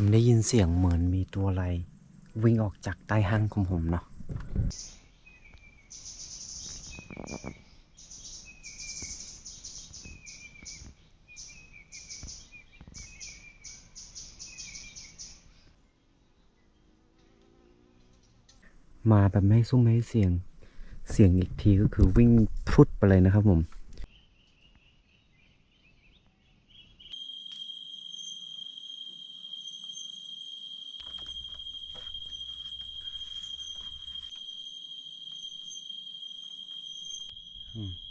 ผมได้ยินเสียงเหมือนมีตัวอะไร วิ่งออกจากใต้ห้างของผมเนาะมาแบบไม่ซุ้มไม่ให้เสียง เสียงอีกทีก็คือวิ่งพรุดไปเลยนะครับผม Mm.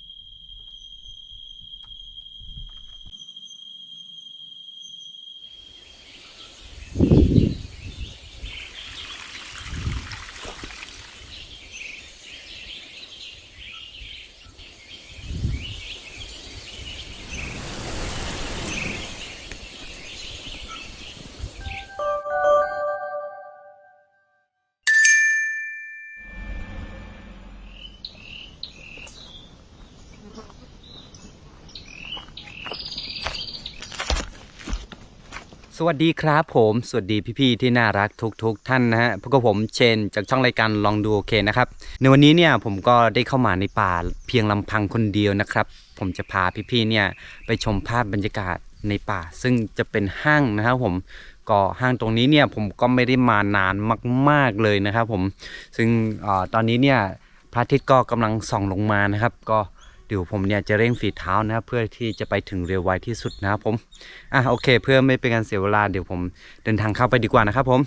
สวัสดีครับผมสวัสดีพี่ๆที่น่ารักทุกๆทท่านนะฮะพวกผมเชนจากช่องรายการลองดูโอเคนะครับในวันนี้เนี่ยผมก็ได้เข้ามาในป่าเพียงลำพังคนเดียวนะครับ ผมจะพาพี่ๆเนี่ยไปชมภาพบรรยากาศในป่า ซึ่งจะเป็นห้างนะครับผมก็ห้างตรงนี้เนี่ยผมก็ไม่ได้มานานมาก ๆเลยนะครับผมซึ่งอตอนนี้เนี่ยพระอาทิตย์ก็กำลังส่องลงมานะครับ ก็ เดี๋ยวผมเนี่ยจะเร่งฝีเท้านะครับเพื่อที่จะไปถึงเร็วไวที่สุดนะครับผมอะโอเค เพื่อไม่เป็นการเสียเวลาเดี๋ยวผมเดินทางเข้าไปดีกว่านะครับผม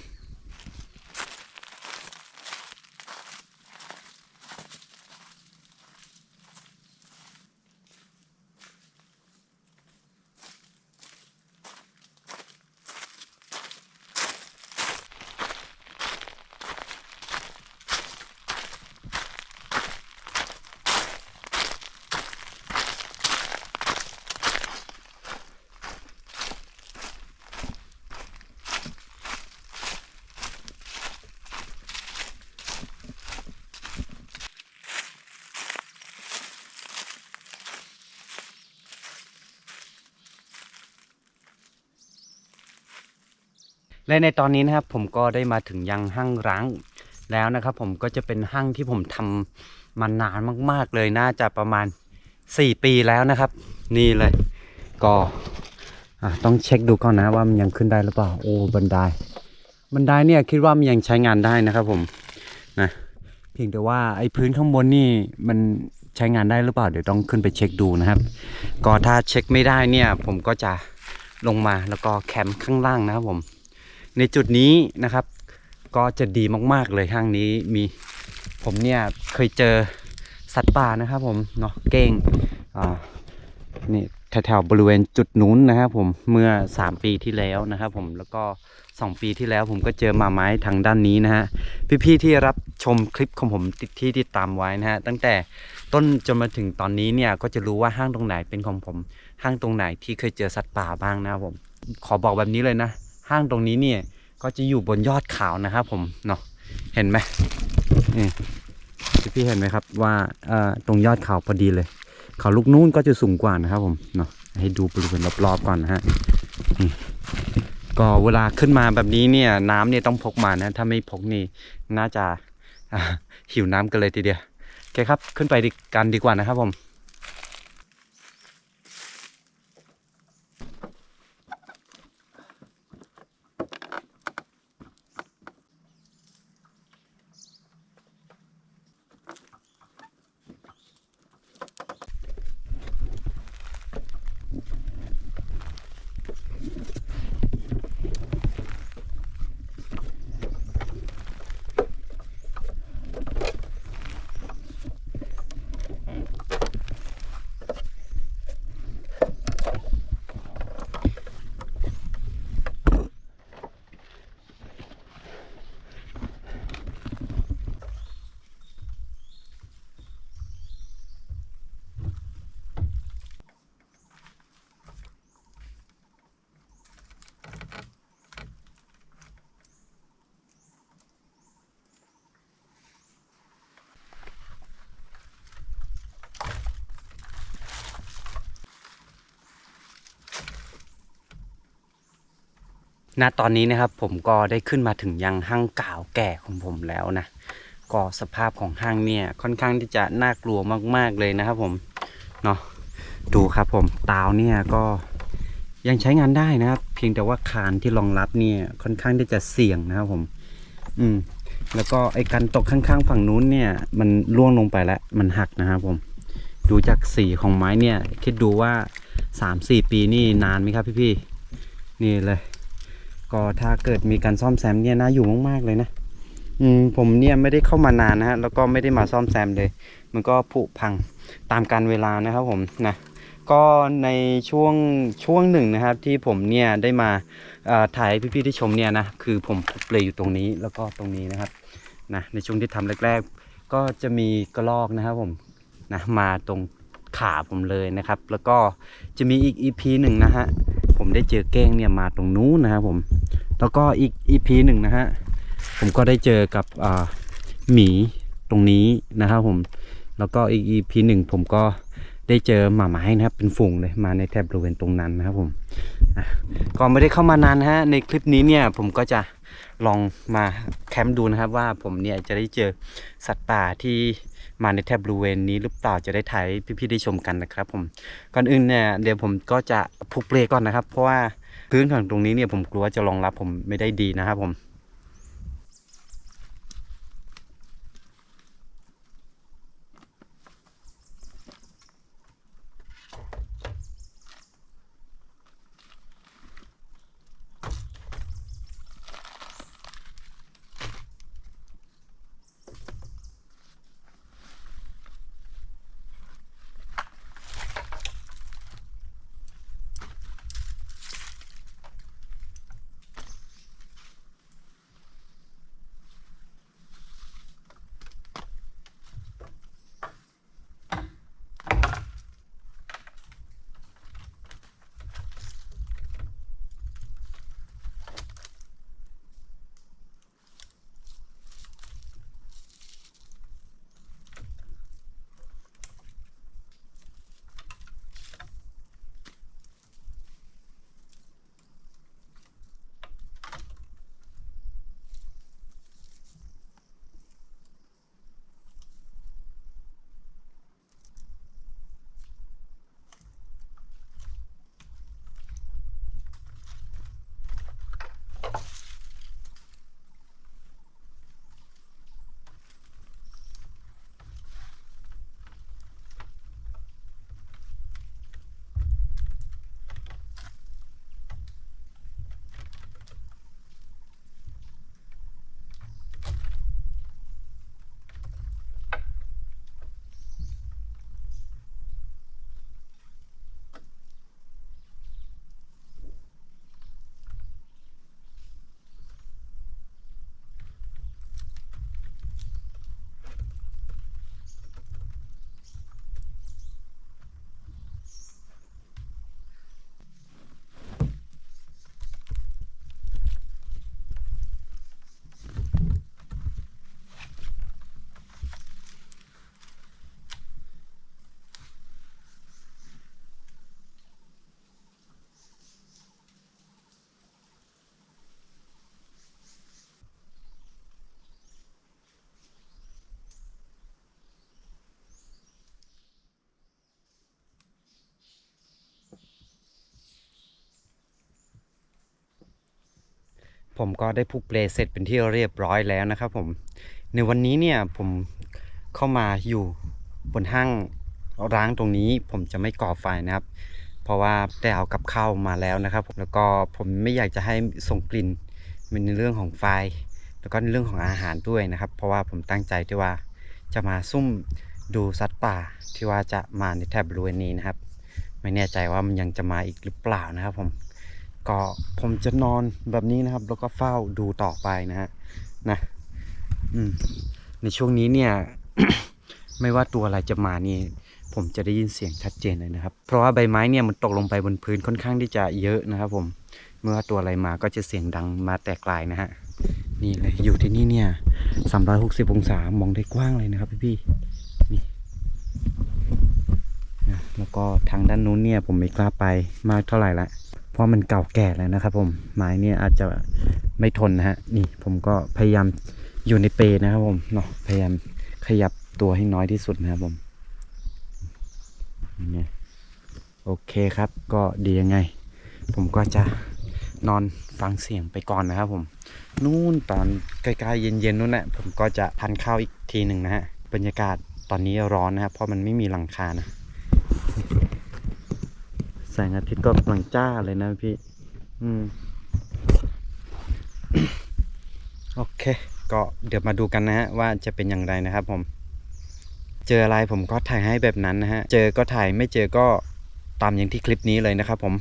และในตอนนี้นะครับผมก็ได้มาถึงยังห้างร้างแล้วนะครับ ผมก็จะเป็นห้างที่ผมทำมานานมาก ๆ เลยน่าจะประมาณ 4 ปีแล้วนะครับ นี่เลย ก็ต้องเช็คดูก่อนนะว่ามันยังขึ้นได้หรือเปล่าโอ้บันไดบันไดเนี่ยคิดว่ามันยังใช้งานได้นะครับ ผมนะเพียงแต่ว่าไอ้พื้นข้างบนนี่มันใช้งานได้หรือเปล่าเดี๋ยวต้องขึ้นไปเช็คดูนะครับ ก็ถ้าเช็คไม่ได้เนี่ย ผมก็จะลงมาแล้วก็แคมป์ข้างล่างนะครับผม ในจุดนี้นะครับ ก็จะดีมาก ๆ เลยห้างนี้มีผมเนี่ยเคยเจอสัตว์ป่านะครับผมเนาะเก้งอ่านี่แถวๆบริเวณจุดนู้นนะครับผมเมื่อ 3 ปีที่แล้วนะครับผมแล้วก็ 2 ปีที่แล้วผมก็เจอมาไม้ทางด้านนี้นะฮะพี่ๆที่รับชมคลิปของผมติดที่ติดตามไว้นะฮะตั้งแต่ต้นจนมาถึงตอนนี้เนี่ยก็จะรู้ว่าห้างตรงไหนเป็นของผม ห้างตรงไหนที่เคยเจอสัตว์ป่าบ้างนะครับผมขอบอกแบบนี้เลยนะ ห้างตรงนี้เนี่ย ก็จะอยู่บนยอดเขานะครับผมเนาะเห็นไหมนี่พี่เห็นไหมครับว่าตรงยอดเขาพอดีเลย เขาลูกนู้นก็จะสูงกว่านะครับผมเนาะให้ดูบริเวณรอบๆก่อนนะฮะนี่ก็เวลาขึ้นมาแบบนี้เนี่ยน้ำเนี่ยต้องพกมานะถ้าไม่พกนี่น่าจะหิวน้ำกันเลยทีเดียวโอเคครับ ขึ้นไปดีกันดีกว่านะครับผม ณตอนนี้นะครับผมก็ได้ขึ้นมาถึงยังห้างเก่าแก่ของผมแล้วนะ ก็สภาพของห้างเนี่ยค่อนข้างที่จะน่ากลัวมาก ๆเลยนะครับผมเนาะดูครับผมตาวเนี่ยก็ยังใช้งานได้นะครับ เพียงแต่ว่าคานที่รองรับเนี่ยค่อนข้างที่จะเสี่ยงนะครับผม อืม แล้วก็ไอ้กันตกข้างๆฝั่งนู้นเนี่ย มันร่วงลงไปแล้วมันหักนะครับผม ดูจากสีของไม้เนี่ย คิดดูว่าสามสี่ปีนี่นานไหมครับพี่ๆนี่เลย ก็ถ้าเกิดมีการซ่อมแซมเนี่ยน่าอยู่มากๆเลยนะอืมผมเนี่ยไม่ได้เข้ามานานนะฮะแล้วก็ไม่ได้มาซ่อมแซมเลย มันก็ผุพังตามการเวลานะครับผมนะก็ในช่วงช่วงหนึ่งนะครับ ที่ผมเนี่ยได้มาถ่ายให้พี่ๆที่ชมเนี่ยนะคือผมเปลยอยู่ตรงนี้แล้วก็ตรงนี้นะครับนะในช่วงที่ทำแรก ๆ ก็จะมีกระลอกนะครับผมนะมาตรงขาผมเลยนะครับ แล้วก็จะมีอีก EP หนึ่งนะฮะ ผมได้เจอแก้งเนี่ยมาตรงนู้นนะครับผม แล้วก็อีก EP หนึ่งนะฮะผมก็ได้เจอกับหมีตรงนี้นะครับผมแล้วก็อีก EP หนึ่งผมก็ได้เจอหมาไม้นะครับ เป็นฝูงเลยมาในแถบบริเวณตรงนั้นนะครับผมอะก็ไม่ได้เข้ามานานฮะในคลิปนี้เนี่ยผมก็จะลองมาแคมป์ดูนะครับว่าผมเนี่ยจะได้เจอสัตว์ป่าที่ มาในแถบบริเวณนี้หรือเปล่าจะได้ถ่ายพี่ๆได้ชมกันนะครับผมก่อนอื่นเนี่ยเดี๋ยวผมก็จะผูกเปลก่อนนะครับ เพราะว่าพื้นของตรงนี้เนี่ยผมกลัวจะรองรับผมไม่ได้ดีนะครับผม ผมก็ได้ผูกเปลเสร็จเป็นที่เรียบร้อยแล้วนะครับผมในวันนี้เนี่ยผมเข้ามาอยู่บนห้างร้างตรงนี้ผมจะไม่ก่อไฟนะครับ เพราะว่าได้เอากับข้าวมาแล้วนะครับผมแล้วก็ผมไม่อยากจะให้ส่งกลิ่นในเรื่องของไฟ แล้วก็ในเรื่องของอาหารด้วยนะครับ เพราะว่าผมตั้งใจที่ว่าจะมาซุ่มดูสัตว์ป่าที่ว่าจะมาในแถบบริเวณนี้นะครับ ไม่แน่ใจว่ามันยังจะมาอีกหรือเปล่านะครับผม ก็ผมจะนอนแบบนี้นะครับ แล้วก็เฝ้าดูต่อไปนะฮะนะในช่วงนี้เนี่ย ไม่ว่าตัวอะไรจะมานี่ ผมจะได้ยินเสียงชัดเจนเลยนะครับ เพราะว่าใบไม้เนี่ยมันตกลงไปบนพื้นค่อนข้างที่จะเยอะนะครับผมเมื่อตัวอะไรมาก็จะเสียงดังมาแต่ไกลนะฮะนี่เลยอยู่ที่นี่เนี่ย360องศามองได้กว้างเลยนะครับพี่ๆนี่นะแล้วก็ทางด้านนู้นเนี่ยผมไม่กล้าไปมากเท่าไหร่ละ เพราะมันเก่าแก่แล้วนะครับ ผมไม้เนี่ยอาจจะไม่ทนนะฮะนี่ผมก็พยายามอยู่ในเปนะครับผมเนาะพยายามขยับตัวให้น้อยที่สุดนะครับผมนี่โอเคครับ ก็ดียังไง ผมก็จะนอนฟังเสียงไปก่อนนะครับผม นู่นตอนใกล้ๆเย็นๆนู่นแหละผมก็จะทานข้าวอีกทีหนึ่งนะฮะบรรยากาศตอนนี้ร้อนนะครับเพราะมันไม่มีหลังคานะ งอาทิตย์ก็กำลังจ้าเลยนะพี่ อืม โอเค ก็เดี๋ยวมาดูกันนะฮะ ว่าจะเป็นอย่างไรนะครับผม เจออะไรผมก็ถ่ายให้แบบนั้นนะฮะ เจอก็ถ่ายไม่เจอก็ตามอย่างที่คลิปนี้เลยนะครับผม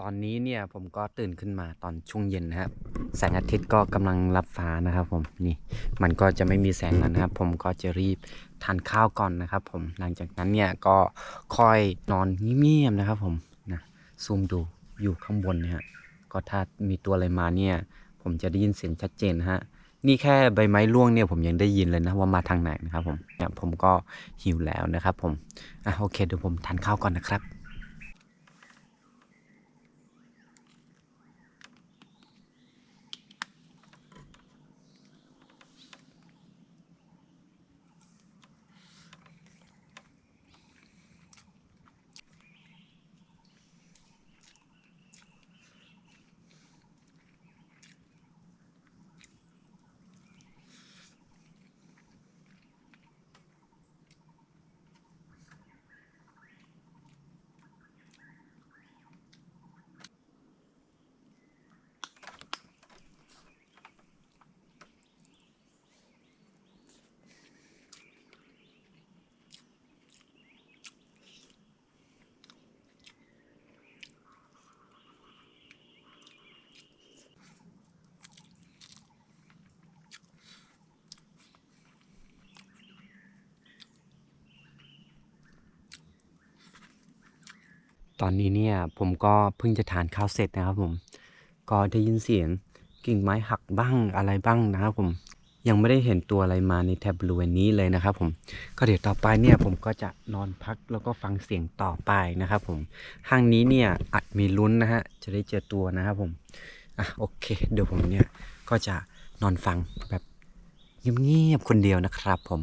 ตอนนี้เนี่ยผมก็ตื่นขึ้นมาตอนช่วงเย็นนะครับแสงอาทิตย์ก็กำลังรับฟ้านะครับผมนี่มันก็จะไม่มีแสงแล้วนะครับ ผมก็จะรีบทานข้าวก่อนนะครับ ผมหลังจากนั้นเนี่ยก็ค่อยนอนเงียบๆนะครับ ผมนะซูมดูอยู่ข้างบนเนี่ยฮะก็ถ้ามีตัวอะไรมาเนี่ย ผมจะได้ยินเสียงชัดเจนฮะนี่แค่ใบไม้ร่วงเนี่ยผมยังได้ยินเลยนะว่ามาทางไหนนะครับผมเนี่ยผมก็หิวแล้วนะครับ ผมอะโอเคเดี๋ยวผมทานข้าวก่อนนะครับ ตอนนี้เนี่ยผมก็เพิ่งจะทานข้าวเสร็จนะครับผม ก็ได้ยินเสียงกิ่งไม้หักบ้างอะไรบ้างนะครับผม ยังไม่ได้เห็นตัวอะไรมาในแถบบริเวณนี้เลยนะครับผม ก็เดี๋ยวต่อไปเนี่ยผมก็จะนอนพักแล้วก็ฟังเสียงต่อไปนะครับผม ห้างนี้เนี่ยอาจมีลุ้นนะฮะ จะได้เจอตัวนะครับผม อะโอเค เดี๋ยวผมเนี่ยก็จะนอนฟังแบบเงียบๆคนเดียวนะครับผม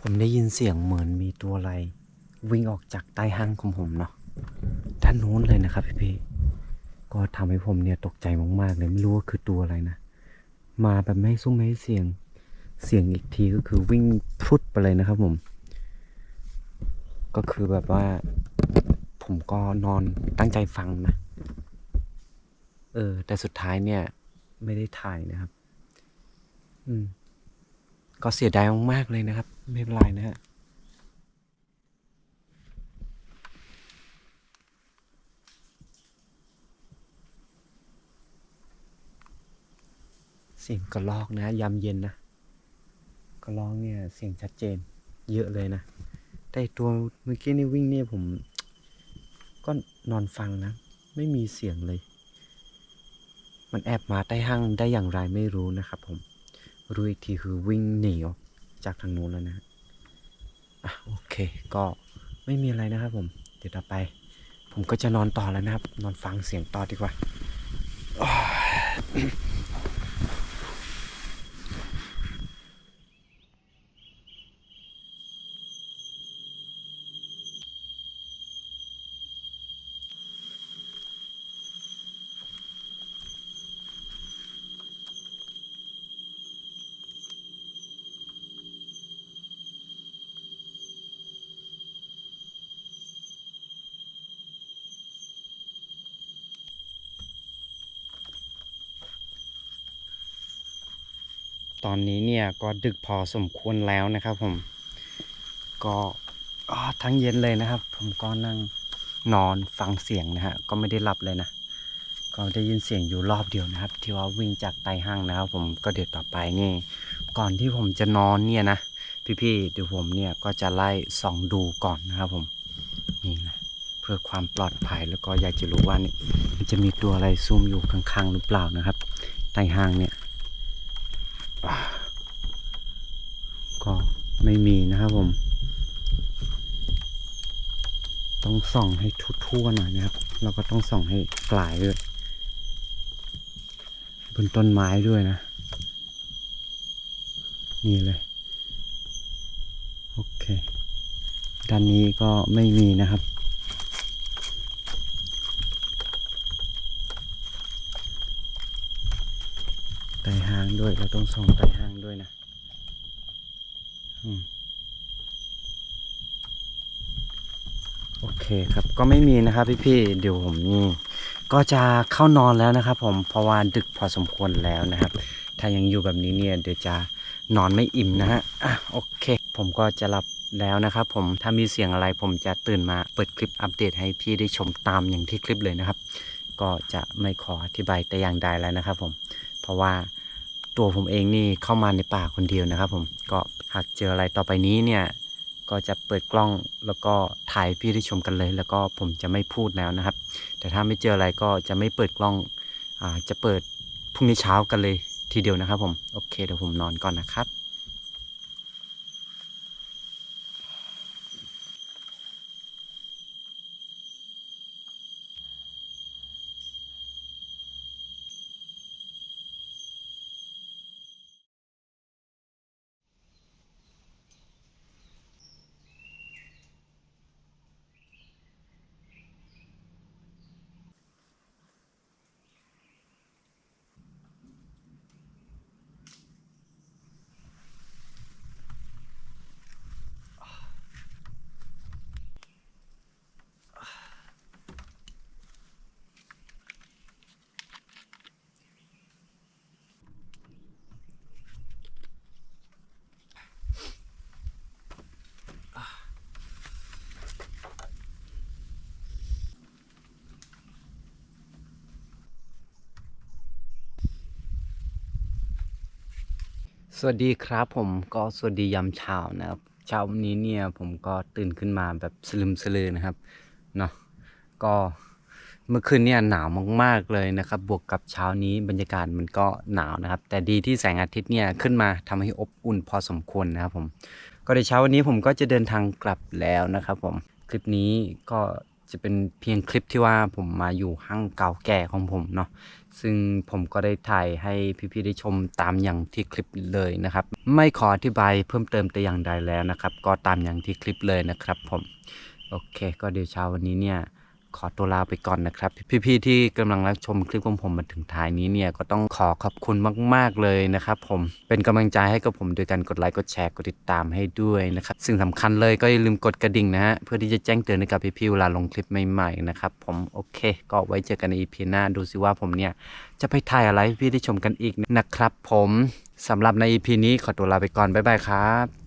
ผมได้ยินเสียงเหมือนมีตัวอะไร วิ่งออกจากใต้ห้างของผมเนาะด้านนู้นเลยนะครับพี่พี่ๆก็ทำให้ผมเนี่ยตกใจมากๆเลยไม่รู้ว่าคือตัวอะไรนะ มาแบบไม่ซุ้มไม่ให้เสียง เสียงอีกทีก็คือวิ่งพุดไปเลยนะครับผม ก็คือแบบว่า ผมก็นอนตั้งใจฟังนะ เออ แต่สุดท้ายเนี่ย ไม่ได้ถ่ายนะครับ อืม ก็เสียดายมากๆเลยนะครับ ไม่เป็นไรนะฮะเสียงกระลอกนะยามเย็นนะกระลอกเนี่ยเสียงชัดเจน เยอะเลยนะแต่ตัวเมื่อกี้นี่วิ่งเนี่ยผม ก็นอนฟังนะ ไม่มีเสียงเลย มันแอบมาใต้ห้างได้อย่างไรไม่รู้นะครับผม รู้อีกทีคือวิ่งหนีออก จากทางนู้นแล้วนะอะโอเค ก็ไม่มีอะไรนะครับ ผม เดี๋ยวต่อไป ผมก็จะนอนต่อแล้วนะครับ นอนฟังเสียงต่อดีกว่าโอ้ย ตอนนี้เนี่ยก็ดึกพอสมควรแล้วนะครับผม ก็อ่าทั้งเย็นเลยนะครับ ผมก็นั่งนอนฟังเสียงนะฮะก็ไม่ได้หลับเลยนะ ก็ได้ยินเสียงอยู่รอบเดียวนะครับ ที่ว่าวิ่งจากใต้ห้างนะครับ ผมก็เดี๋ยวต่อไปนี่ ก่อนที่ผมจะนอนเนี่ยนะพี่ๆเดี๋ยวผมเนี่ยก็จะไล่ส่องดูก่อนนะครับผมนี่นะเพื่อความปลอดภัยแล้วก็อยากจะรู้ว่านี่มันจะมีตัวอะไรซุ่มอยู่ข้างๆหรือเปล่านะครับใต้ห้างเนี่ย อ่าก็ ไม่มีนะครับผม ต้องส่องให้ทั่วๆหน่อยนะครับ แล้วก็ต้องส่องให้ปลายด้วยบนต้นไม้ด้วยนะ นี่เลย โอเค ด้านนี้ก็ไม่มีนะครับไต่หางด้วยเราต้องส่องไต่หางด้วยนะอืมโอเคครับก็ไม่มีนะครับพี่ๆเดี๋ยวผมนี่ก็จะเข้านอนแล้วนะครับ ผมเพราะว่าดึกพอสมควรแล้วนะครับ ถ้ายังอยู่แบบนี้เนี่ยเดี๋ยวจะนอนไม่อิ่มนะฮะอะโอเค ผมก็จะหลับแล้วนะครับ ผมถ้ามีเสียงอะไรผมจะตื่นมาเปิดคลิปอัปเดตให้พี่ได้ชมตามอย่างที่คลิปเลยนะครับ ก็จะไม่ขออธิบายแต่อย่างใดแล้วนะครับ ผมเพราะว่าตัวผมเองนี่เข้ามาในป่าคนเดียวนะครับ ผมก็หากเจออะไรต่อไปนี้เนี่ย ก็จะเปิดกล้องแล้วก็ถ่ายพี่ได้ชมกันเลย แล้วก็ผมจะไม่พูดแล้วนะครับ แต่ถ้าไม่เจออะไรก็จะไม่เปิดกล้องอ่าจะเปิดพรุ่งนี้เช้ากันเลยทีเดียวนะครับผม โอเคเดี๋ยวผมนอนก่อนนะครับ สวัสดีครับผมก็สวัสดียามเช้านะครับเช้าวันนี้เนี่ยผมก็ตื่นขึ้นมาแบบสลึมสลือนะครับเนาะก็เมื่อคืนเนี่ยหนาวมากๆเลยนะครับ บวกกับเช้านี้บรรยากาศมันก็หนาวนะครับ แต่ดีที่แสงอาทิตย์เนี่ยขึ้นมาทำให้อบอุ่นพอสมควรนะครับผมก็ในเช้าวันนี้ผมก็จะเดินทางกลับแล้วนะครับผมคลิปนี้ก็จะเป็นเพียงคลิปที่ว่าผมมาอยู่ห้างเก่าแก่ของผมเนาะ ซึ่งผมก็ได้ถ่ายให้พี่ๆได้ชมตามอย่างที่คลิปเลยนะครับ ไม่ขออธิบายเพิ่มเติมแต่อย่างใดแล้วนะครับ ก็ตามอย่างที่คลิปเลยนะครับผม โอเค ก็เดี๋ยวเช้าวันนี้เนี่ย ขอตัวลาไปก่อนนะครับ พี่ๆที่กำลังรับชมคลิปของผมมาถึงท้ายนี้เนี่ยก็ต้องขอขอบคุณมากๆเลยนะครับ ผมเป็นกำลังใจให้กับผมโดยการกดไลค์กดแชร์กดติดตามให้ด้วยนะครับสิ่งสำคัญเลยก็อย่าลืมกดกระดิ่งนะฮะเพื่อที่จะแจ้งเตือนให้กับพี่ๆเวลาลงคลิปใหม่ๆนะครับผมโอเค ก็ไว้เจอกันใน EP หน้าดูสิว่าผมเนี่ยจะไปถ่ายอะไรให้พี่ได้ชมกันอีกนะครับ ผมสำหรับใน EP นี้ขอตัวลาไปก่อนบ๊ายบายครับ